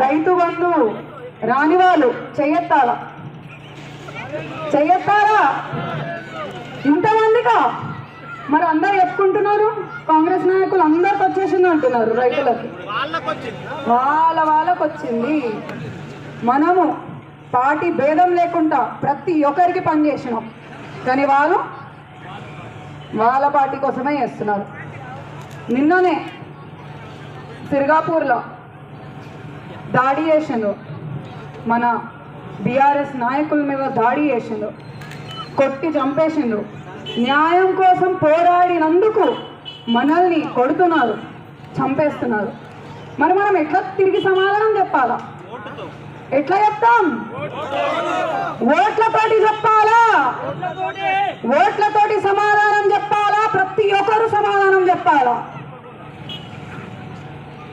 రైతు బంధు రాని వాళ్ళు చెయ్యెత్తాలా? చెయ్యెత్తారా? ఇంతమందిగా మరి అందరు చెప్పుకుంటున్నారు కాంగ్రెస్ నాయకులు అందరికి వచ్చేసింది అంటున్నారు రైతులకి. వాళ్ళ వాళ్ళకి వచ్చింది. మనము పార్టీ భేదం లేకుండా ప్రతి ఒక్కరికి పనిచేసినాం కానీ వాళ్ళు వాళ్ళ పార్టీ కోసమే చేస్తున్నారు. నిన్ననే సిర్గాపూర్లో దాడి చేసిండు. మన బీఆర్ఎస్ నాయకుల మీద దాడి చేసిండు. కొట్టి చంపేసిండు. న్యాయం కోసం పోరాడినందుకు మనల్ని కొడుతున్నారు చంపేస్తున్నారు. మరి మనం ఎట్లా తిరిగి సమాధానం చెప్పాలా? ఎట్లా చెప్తాం? ఓట్లతోటి చెప్పాలా? ఓట్లతోటి సమాధానం చెప్పాలా? ప్రతి ఒక్కరు సమాధానం చెప్పాలా?